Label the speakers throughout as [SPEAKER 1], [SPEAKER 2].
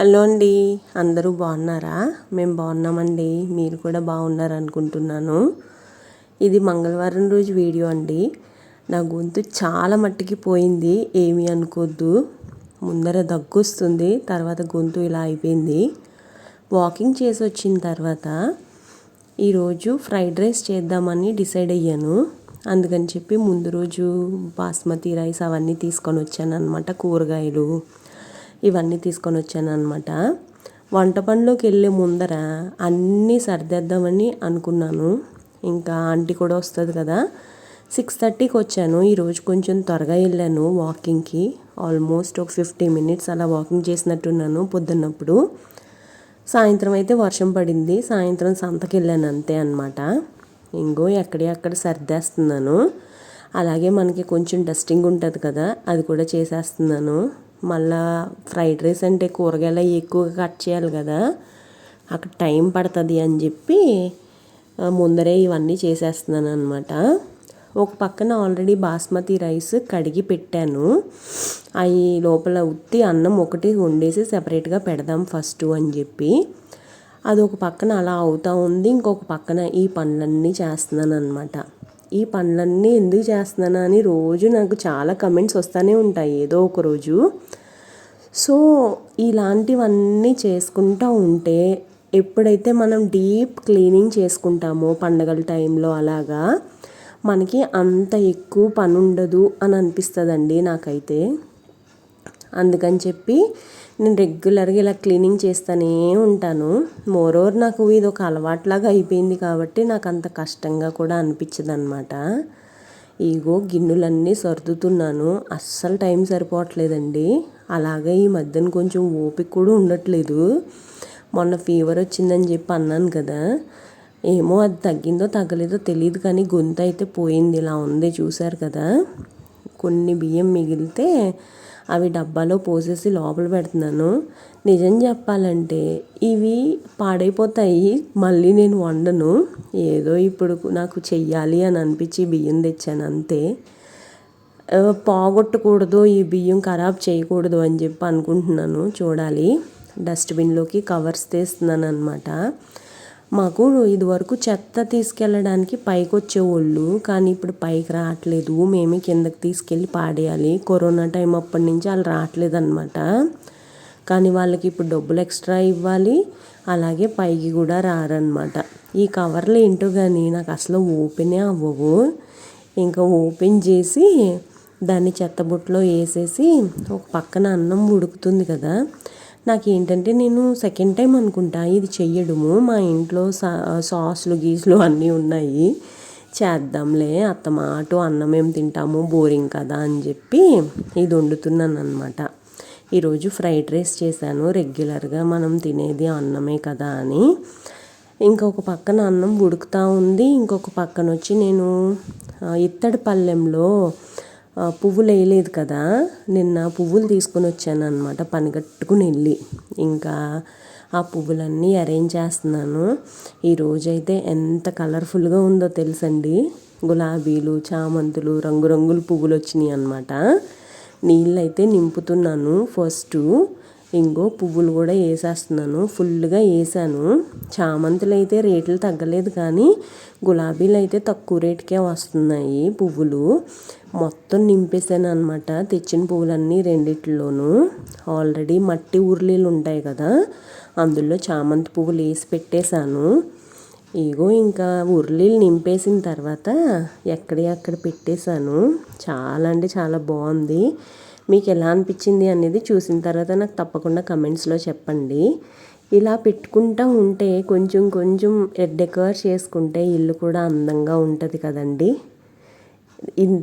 [SPEAKER 1] Hello అండి. అందరూ బాగున్నారా? మేము బాగున్నామండి. మీరు కూడా బాగున్నారు అనుకుంటున్నాను. ఇది మంగళవారం రోజు వీడియో అండి. నా గొంతు చాలా మట్టికి పోయింది. ఏమీ అనుకోద్దు. ముందర దగ్గు వస్తుంది. తర్వాత గొంతు ఇలా అయిపోయింది. వాకింగ్ చేసి వచ్చిన తర్వాత ఈరోజు ఫ్రైడ్ రైస్ చేద్దామని డిసైడ్ అయ్యాను. అందుకని చెప్పి ముందు రోజు బాస్మతి రైస్ అవన్నీ తీసుకొని వచ్చాను అనమాట కూరగాయలు. ఇవన్నీ తీసుకొని వచ్చాను అనమాట వంట పనిలోకి వెళ్ళే ముందర అన్నీ సర్దేద్దామని అనుకున్నాను. ఇంకా ఆంటీ కూడా వస్తుంది కదా. సిక్స్ థర్టీకి వచ్చాను. ఈరోజు కొంచెం త్వరగా వెళ్ళాను వాకింగ్కి. ఆల్మోస్ట్ ఒక ఫిఫ్టీ మినిట్స్ అలా వాకింగ్ చేసినట్టున్నాను పొద్దున్నప్పుడు. సాయంత్రం అయితే వర్షం పడింది. సాయంత్రం సంతకి వెళ్ళాను అంతే అనమాట ఇంకో ఎక్కడే అక్కడ సర్దేస్తున్నాను. అలాగే మనకి కొంచెం డస్టింగ్ ఉంటుంది కదా అది కూడా చేసేస్తున్నాను. మళ్ళా ఫ్రైడ్ రైస్ అంటే కూరగాయలు ఎక్కువగా కట్ చేయాలి కదా. అక్కడ టైం పడుతుంది అని చెప్పి ముందరే ఇవన్నీ చేసేస్తున్నాను అనమాట ఒక పక్కన ఆల్రెడీ బాస్మతి రైస్ కడిగి పెట్టాను. అవి లోపల ఉత్తి అన్నం ఒకటి వండేసి సెపరేట్గా పెడదాం ఫస్ట్ అని చెప్పి. అది ఒక పక్కన అలా అవుతూ ఉంది. ఇంకొక పక్కన ఈ పనులన్నీ చేస్తున్నాను అనమాట ఈ పనులన్నీ ఎందుకు చేస్తున్నాను అని రోజు నాకు చాలా కమెంట్స్ వస్తూనే ఉంటాయి ఏదో ఒక రోజు. సో ఇలాంటివన్నీ చేసుకుంటూ ఉంటే ఎప్పుడైతే మనం డీప్ క్లీనింగ్ చేసుకుంటామో పండగల టైంలో అలాగా మనకి అంత ఎక్కువ పని ఉండదు అని అనిపిస్తుందండి నాకైతే. అందుకని చెప్పి నేను రెగ్యులర్గా ఇలా క్లీనింగ్ చేస్తూనే ఉంటాను. మోరోవర్ నాకు ఇది ఒక అలవాట్లాగా అయిపోయింది కాబట్టి నాకు అంత కష్టంగా కూడా అనిపించదు అనమాట ఇగో గిన్నెలన్నీ సర్దుతున్నాను. అస్సలు టైం సరిపోవట్లేదండి. అలాగే ఈ మధ్యన కొంచెం ఓపిక కూడా ఉండట్లేదు. మొన్న ఫీవర్ వచ్చిందని చెప్పి అన్నాను కదా. ఏమో అది తగ్గిందో తగ్గలేదో తెలియదు కానీ గొంతు అయితే పోయింది. ఇలా ఉంది చూశారు కదా. కొన్ని బియ్యం మిగిలితే అవి డబ్బాలో పోసేసి లోపల పెడుతున్నాను. నిజం చెప్పాలంటే ఇవి పాడైపోతాయి మళ్ళీ నేను వండను. ఏదో ఇప్పుడు నాకు చెయ్యాలి అని అనిపించి బియ్యం తెచ్చాను అంతే. పోగొట్టకూడదు ఈ బియ్యం ఖరాబ్ చేయకూడదు అని చెప్పి అనుకుంటున్నాను. చూడాలి. డస్ట్బిన్లోకి కవర్స్ తీస్తున్నాను అనమాట మాకు ఇదివరకు చెత్త తీసుకెళ్ళడానికి పైకి వచ్చేవాళ్ళు కానీ ఇప్పుడు పైకి రావట్లేదు. మేమే కిందకి తీసుకెళ్ళి పాడేయాలి. కరోనా టైం అప్పటి నుంచి వాళ్ళు రావట్లేదు అనమాట కానీ వాళ్ళకి ఇప్పుడు డబ్బులు ఎక్స్ట్రా ఇవ్వాలి. అలాగే పైకి కూడా రారనమాట ఈ కవర్లు ఏంటో కానీ నాకు అసలు ఓపెనే అవ్వవు. ఇంకా ఓపెన్ చేసి దాన్ని చెత్తబుట్టలో వేసేసి ఒక పక్కన అన్నం ఉడుకుతుంది కదా నాకు ఏంటంటే నేను సెకండ్ టైం అనుకుంటా ఇది చెయ్యడము. మా ఇంట్లో సా సాస్లు గీసులు అన్నీ ఉన్నాయి. చేద్దాంలే అత్తమాటు అన్నం ఏం తింటాము బోరింగ్ కదా అని చెప్పి ఇది వండుతున్నాను అనమాట ఈరోజు ఫ్రైడ్ రైస్ చేశాను రెగ్యులర్గా మనం తినేది అన్నమే కదా అని. ఇంకొక పక్కన అన్నం ఉడుకుతూ ఉంది ఇంకొక పక్కన వచ్చి నేను ఇత్తడి పల్లెంలో పువ్వులు వేయలేదు కదా. నిన్న పువ్వులు తీసుకొని వచ్చాను అనమాట పనిగట్టుకుని వెళ్ళి. ఇంకా ఆ పువ్వులన్నీ అరేంజ్ చేస్తున్నాను. ఈరోజైతే ఎంత కలర్ఫుల్గా ఉందో తెలుసండి. గులాబీలు చామంతులు రంగురంగుల పువ్వులు వచ్చినాయి అనమాట నీళ్ళైతే నింపుతున్నాను ఫస్ట్. ఇంకో పువ్వులు కూడా వేసేస్తున్నాను. ఫుల్గా వేసాను. చామంతులు అయితే రేట్లు తగ్గలేదు కానీ గులాబీలు అయితే తక్కువ రేటుకే వస్తున్నాయి పువ్వులు. మొత్తం నింపేసాను అనమాట తెచ్చిన పువ్వులన్నీ రెండిట్లోనూ. ఆల్రెడీ మట్టి ఉర్లీలు ఉంటాయి కదా అందులో చామంతి పువ్వులు వేసి పెట్టేశాను. ఇగో ఇంకా ఉర్లీలు నింపేసిన తర్వాత ఎక్కడి అక్కడ పెట్టేశాను. చాలా అంటే చాలా బాగుంది. మీకు ఎలా అనిపించింది అనేది చూసిన తర్వాత నాకు తప్పకుండా కమెంట్స్లో చెప్పండి. ఇలా పెట్టుకుంటూ ఉంటే కొంచెం కొంచెం డెకర్ చేసుకుంటే ఇల్లు కూడా అందంగా ఉంటుంది కదండి.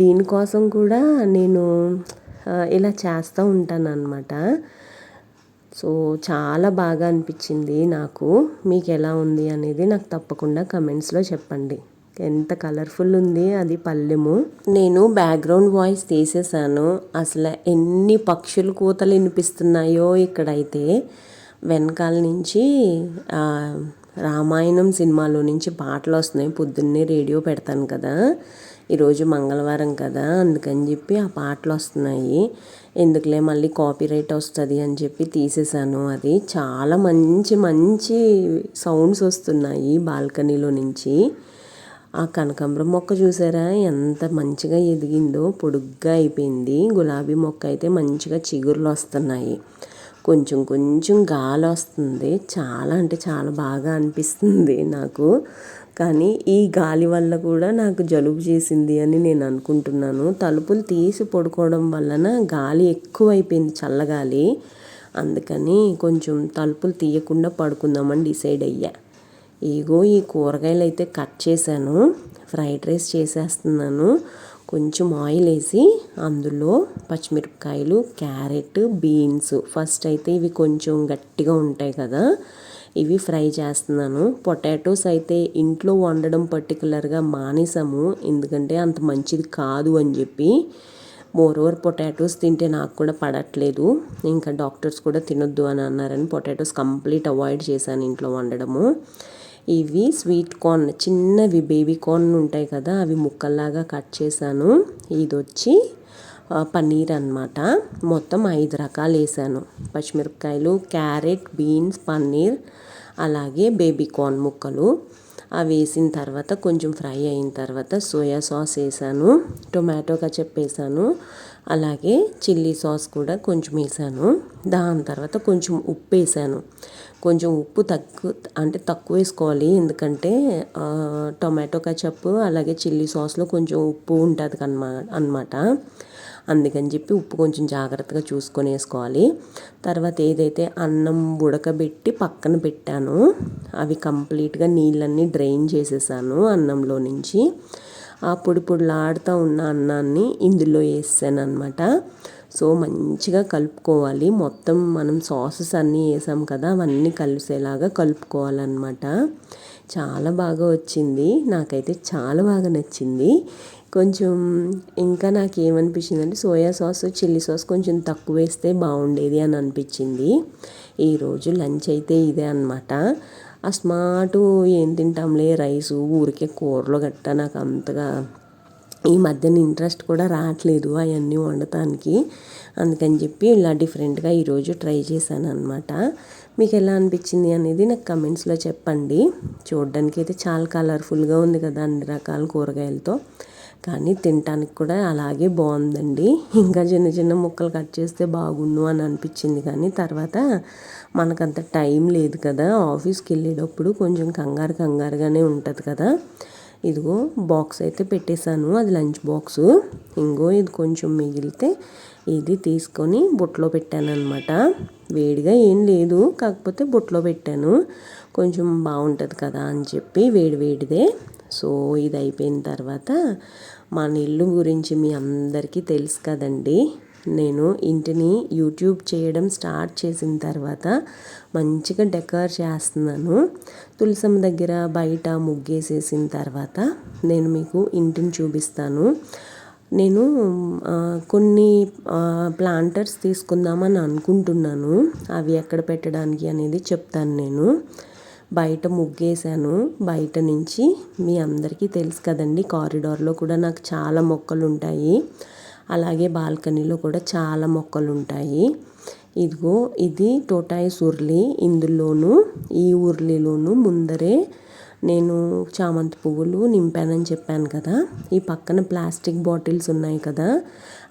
[SPEAKER 1] దీనికోసం కూడా నేను ఇలా చేస్తూ ఉంటాను అనమాట సో చాలా బాగా అనిపించింది నాకు. మీకు ఎలా ఉంది అనేది నాకు తప్పకుండా కమెంట్స్లో చెప్పండి. ఎంత కలర్ఫుల్ ఉంది అది పల్లెము. నేను బ్యాక్గ్రౌండ్ వాయిస్ తీసేసాను. అసలు ఎన్ని పక్షులు కూతలు వినిపిస్తున్నాయో ఇక్కడైతే. వెనకాల నుంచి రామాయణం సినిమాలో నుంచి పాటలు వస్తున్నాయి. పొద్దున్నే రేడియో పెడతాను కదా. ఈరోజు మంగళవారం కదా. అందుకని చెప్పి ఆ పాటలు వస్తున్నాయి. ఎందుకులే మళ్ళీ కాపీ రైట్ వస్తుంది అని చెప్పి తీసేసాను అది. చాలా మంచి మంచి సౌండ్స్ వస్తున్నాయి బాల్కనీలో నుంచి. ఆ కనకాంబరం మొక్క చూసారా? ఎంత మంచిగా ఎదిగిందో పొడుగ్గా అయిపోయింది. గులాబీ మొక్క అయితే మంచిగా చిగుర్లు వస్తున్నాయి. కొంచెం కొంచెం గాలి వస్తుంది. చాలా అంటే చాలా బాగా అనిపిస్తుంది నాకు. కానీ ఈ గాలి వల్ల కూడా నాకు జలుబు చేసింది అని నేను అనుకుంటున్నాను. తలుపులు తీసి పడుకోవడం వలన గాలి ఎక్కువైపోయింది చల్లగాలి. అందుకని కొంచెం తలుపులు తీయకుండా పడుకుందామని డిసైడ్ అయ్యా. ఇగో ఈ కూరగాయలు అయితే కట్ చేశాను. ఫ్రైడ్ రైస్ చేసేస్తున్నాను. కొంచెం ఆయిల్ వేసి అందులో పచ్చిమిరపకాయలు క్యారెట్ బీన్స్. ఫస్ట్ అయితే ఇవి కొంచెం గట్టిగా ఉంటాయి కదా. ఇవి ఫ్రై చేస్తున్నాను. పొటాటోస్ అయితే ఇంట్లో వండడం పర్టికులర్గా మానేసాము. ఎందుకంటే అంత మంచిది కాదు అని చెప్పి. మోర్ ఓవర్ పొటాటోస్ తింటే నాకు కూడా పడట్లేదు. ఇంకా డాక్టర్స్ కూడా తినొద్దు అని అన్నారని పొటాటోస్ కంప్లీట్ అవాయిడ్ చేశాను ఇంట్లో వండడము. ఇవి స్వీట్ కార్న్ చిన్నవి బేబీ కార్న్ ఉంటాయి కదా అవి ముక్కల్లాగా కట్ చేశాను. ఇది వచ్చి పన్నీర్ అనమాట మొత్తం ఐదు రకాలు వేసాను. పచ్చిమిరపకాయలు క్యారెట్ బీన్స్ పన్నీర్ అలాగే బేబీ కార్న్ ముక్కలు. అవి వేసిన తర్వాత కొంచెం ఫ్రై అయిన తర్వాత సోయా సాస్ వేసాను టొమాటో కచప్ వేసాను అలాగే చిల్లీ సాస్ కూడా కొంచెం వేసాను. దాని తర్వాత కొంచెం ఉప్పు వేసాను. కొంచెం ఉప్పు తక్కువ అంటే తక్కువ వేసుకోవాలి. ఎందుకంటే టొమాటో కచప్ అలాగే చిల్లీ సాస్లో కొంచెం ఉప్పు ఉంటుంది కనమా అనమాట. అందుకని చెప్పి ఉప్పు కొంచెం జాగ్రత్తగా చూసుకొని వేసుకోవాలి. తర్వాత ఏదైతే అన్నం ఉడకబెట్టి పక్కన పెట్టానో అవి కంప్లీట్గా నీళ్ళన్నీ డ్రైన్ చేసేసాను అన్నంలో నుంచి. ఆ పొడి పొడిలాడుతూ ఉన్న అన్నాన్ని ఇందులో వేసాను అనమాట సో మంచిగా కలుపుకోవాలి. మొత్తం మనం సాసెస్ అన్నీ వేసాం కదా అవన్నీ కలిసేలాగా కలుపుకోవాలన్నమాట. చాలా బాగా వచ్చింది. నాకైతే చాలా బాగా నచ్చింది. కొంచెం ఇంకా నాకు ఏమనిపించింది అంటే సోయా సాస్ చిల్లీ సాస్ కొంచెం తక్కువ వేస్తే బాగుండేది అని అనిపించింది. ఈరోజు లంచ్ అయితే ఇదే అనమాట అస్మాటు ఏం తింటాంలే రైసు ఊరికే కూరలు గట్ట నాకు అంతగా ఈ మధ్యన ఇంట్రెస్ట్ కూడా రావట్లేదు అవన్నీ వండటానికి. అందుకని చెప్పి ఇలా డిఫరెంట్గా ఈరోజు ట్రై చేశాను అనమాట మీకు ఎలా అనిపించింది అనేది నాకు కమెంట్స్లో చెప్పండి. చూడడానికి అయితే చాలా కలర్ఫుల్గా ఉంది కదా అన్ని రకాల కూరగాయలతో. కానీ తినటానికి కూడా అలాగే బాగుందండి. ఇంకా చిన్న చిన్న ముక్కలు కట్ చేస్తే బాగుండు అని అనిపించింది కానీ తర్వాత మనకంత టైం లేదు కదా. ఆఫీస్కి వెళ్ళేటప్పుడు కొంచెం కంగారు కంగారుగానే ఉంటుంది కదా. ఇదిగో బాక్స్ అయితే పెట్టేశాను. అది లంచ్ బాక్స్. ఇంకో ఇది కొంచెం మిగిలితే ఇది తీసుకొని బుట్టలో పెట్టాను అనమాట వేడిగా ఏం లేదు కాకపోతే బుట్టలో పెట్టాను. కొంచెం బాగుంటుంది కదా అని చెప్పి వేడి వేడిదే. సో ఇది అయిపోయిన తర్వాత మన ఇల్లు గురించి మీ అందరికీ తెలుసు కదండి. నేను ఇంటిని యూట్యూబ్ చేయడం స్టార్ట్ చేసిన తర్వాత మంచిగా డెకర్ చేస్తున్నాను. తులసమ్మ దగ్గర బయట ముగ్గేసేసిన తర్వాత నేను మీకు ఇంటిని చూపిస్తాను. నేను కొన్ని ప్లాంటర్స్ తీసుకుందామని అనుకుంటున్నాను. అవి ఎక్కడ పెట్టడానికి అనేది చెప్తాను నేను. బయట ముగ్గేసాను బయట నుంచి మీ అందరికీ తెలుసు కదండి కారిడార్లో కూడా నాకు చాలా మొక్కలు ఉంటాయి అలాగే బాల్కనీలో కూడా చాలా మొక్కలు ఉంటాయి ఇదిగో ఇది టోటాయిస్ ఉర్లి ఇందులోను ఈ ఉర్లిలోను ముందరే నేను చామంతి పువ్వులు నింపానని చెప్పాను కదా. ఈ పక్కన ప్లాస్టిక్ బాటిల్స్ ఉన్నాయి కదా.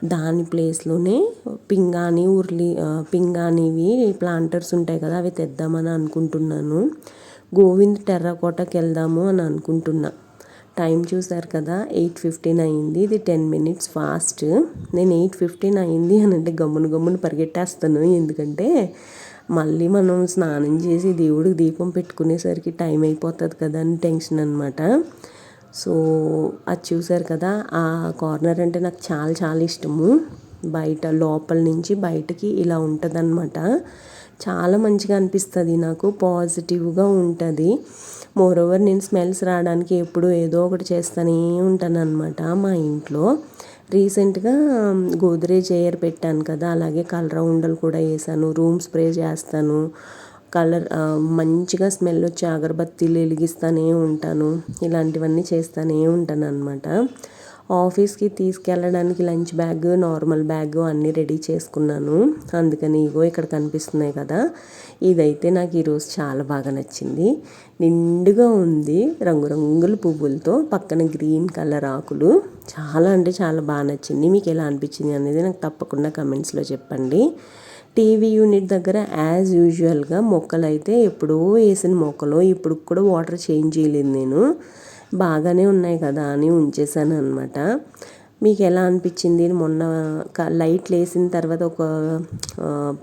[SPEAKER 1] దాని ప్లేస్లోనే పింగాణి ఉర్లి పింగాణివి ప్లాంటర్స్ ఉంటాయి కదా అవి తెద్దామని అనుకుంటున్నాను. గోవింద్ టెర్రకోటకి వెళ్దాము అని అనుకుంటున్నా. టైం చూసారు కదా ఎయిట్ ఫిఫ్టీన్ అయింది. ఇది టెన్ మినిట్స్ ఫాస్ట్. నేను ఎయిట్ ఫిఫ్టీన్ అయింది అని అంటే గమ్మున గమ్మున పరిగెట్టేస్తాను. ఎందుకంటే మళ్ళీ మనం స్నానం చేసి దేవుడికి దీపం పెట్టుకునేసరికి టైం అయిపోతుంది కదా అని టెన్షన్ అనమాట సో అది చూసారు కదా ఆ కార్నర్ అంటే నాకు చాలా చాలా ఇష్టము. బయట లోపల నుంచి బయటకి ఇలా ఉంటుంది చాలా మంచిగా అనిపిస్తుంది నాకు పాజిటివ్గా ఉంటుంది. మోర్ ఓవర్ నేను స్మెల్స్ రావడానికి ఎప్పుడు ఏదో ఒకటి చేస్తూనే ఉంటాను అనమాట మా ఇంట్లో. రీసెంట్గా గోద్రేజ్ ఎయిర్ పెట్టాను కదా అలాగే కలర్ ఉండలు కూడా వేసాను రూమ్ స్ప్రే చేస్తాను. కలర్ మంచిగా స్మెల్ వచ్చే అగరబత్తీలు వెలిగిస్తూనే ఉంటాను. ఇలాంటివన్నీ చేస్తూనే ఉంటాను అనమాట ఆఫీస్కి తీసుకెళ్ళడానికి లంచ్ బ్యాగ్ నార్మల్ బ్యాగ్ అన్నీ రెడీ చేసుకున్నాను. అందుకని ఇగో ఇక్కడ కనిపిస్తున్నాయి కదా. ఇదైతే నాకు ఈరోజు చాలా బాగా నచ్చింది. నిండుగా ఉంది రంగురంగుల పువ్వులతో పక్కన గ్రీన్ కలర్ ఆకులు. చాలా అంటే చాలా బాగా నచ్చింది. మీకు ఎలా అనిపించింది అనేది నాకు తప్పకుండా కమెంట్స్లో చెప్పండి. టీవీ యూనిట్ దగ్గర యాజ్ యూజువల్గా మొక్కలు అయితే ఎప్పుడో వేసిన మొక్కలు ఇప్పుడు కూడా వాటర్ చేంజ్ చేయలేదు నేను. బాగానే ఉన్నాయి కదా అని ఉంచేసాను అనమాట మీకు ఎలా అనిపించింది? మొన్న లైట్లు వేసిన తర్వాత ఒక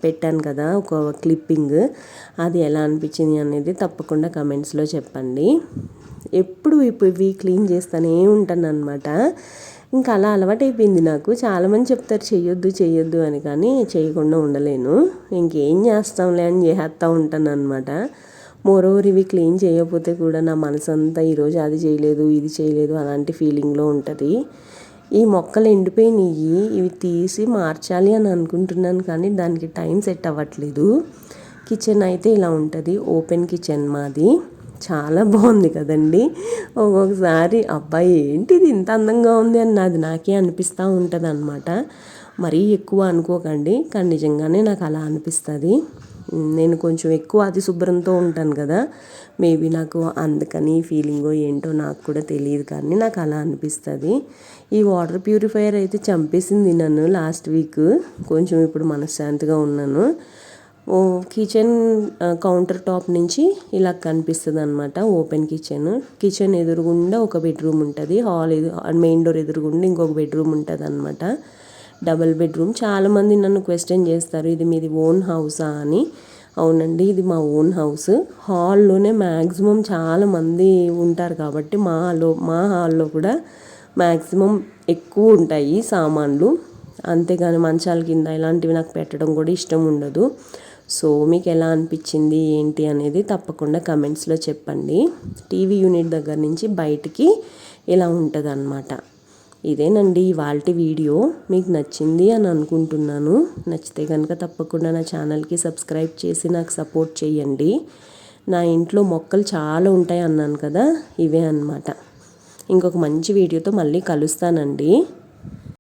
[SPEAKER 1] పెట్టాను కదా ఒక క్లిప్పింగ్. అది ఎలా అనిపించింది అనేది తప్పకుండా కమెంట్స్లో చెప్పండి. ఎప్పుడు ఇప్పుడు ఇవి క్లీన్ చేస్తూనే ఉంటాను అనమాట ఇంకా అలా అలవాటు అయిపోయింది నాకు. చాలామంది చెప్తారు చేయొద్దు చేయొద్దు అని కానీ చేయకుండా ఉండలేను. ఇంకేం చేస్తాంలే అని చేస్తూ ఉంటాను అనమాట మోరోవర్ ఇవి క్లీన్ చేయకపోతే కూడా నా మనసు అంతా ఈరోజు అది చేయలేదు ఇది చేయలేదు అలాంటి ఫీలింగ్లో ఉంటుంది. ఈ మొక్కలు ఎండిపోయినాయి ఇవి తీసి మార్చాలి అని అనుకుంటున్నాను కానీ దానికి టైం సెట్ అవ్వట్లేదు. కిచెన్ అయితే ఇలా ఉంటుంది ఓపెన్ కిచెన్ మాది. చాలా బాగుంది కదండి. ఒక్కొక్కసారి అబ్బాయి ఏంటిది ఇంత అందంగా ఉంది అని నాది నాకే అనిపిస్తూ ఉంటుంది అనమాట మరీ ఎక్కువ అనుకోకండి కానీ నిజంగానే నాకు అలా అనిపిస్తుంది. నేను కొంచెం ఎక్కువ అతి శుభ్రంతో ఉంటాను కదా. మేబీ నాకు అందుకని ఫీలింగో ఏంటో నాకు కూడా తెలియదు కానీ నాకు అలా అనిపిస్తుంది. ఈ వాటర్ ప్యూరిఫైయర్ అయితే చంపేసింది నన్ను లాస్ట్ వీక్ కొంచెం ఇప్పుడు మనశ్శాంతిగా ఉన్నాను. కిచెన్ కౌంటర్ టాప్ నుంచి ఇలా కనిపిస్తుంది అనమాట ఓపెన్ కిచెన్ కిచెన్ ఎదురుగుండా ఒక బెడ్రూమ్ ఉంటుంది హాల్ ఎదు మెయిన్ డోర్ ఎదురుగుండా ఇంకొక బెడ్రూమ్ ఉంటుంది అనమాట డబల్ బెడ్రూమ్. చాలామంది నన్ను క్వశ్చన్ చేస్తారు ఇది మీది ఓన్ హౌసా? అని. అవునండి ఇది మా ఓన్ హౌస్. హాల్లోనే మ్యాక్సిమం చాలామంది ఉంటారు కాబట్టి మాలో మా హాల్లో కూడా మ్యాక్సిమం ఎక్కువ ఉంటాయి సామాన్లు. అంతేగాని మంచాల కింద ఇలాంటివి నాకు పెట్టడం కూడా ఇష్టం ఉండదు. సో మీకు ఎలా అనిపించింది ఏంటి అనేది తప్పకుండా కమెంట్స్లో చెప్పండి. టీవీ యూనిట్ దగ్గర నుంచి బయటికి ఇలా ఉంటుంది ఇదేనండి ఇవాళ వీడియో. మీకు నచ్చింది అని అనుకుంటున్నాను. నచ్చితే కనుక తప్పకుండా నా ఛానల్కి సబ్స్క్రైబ్ చేసి నాకు సపోర్ట్ చేయండి. నా ఇంట్లో మొక్కలు చాలా ఉంటాయి అన్నాను కదా ఇవే అనమాట ఇంకొక మంచి వీడియోతో మళ్ళీ కలుస్తానండి.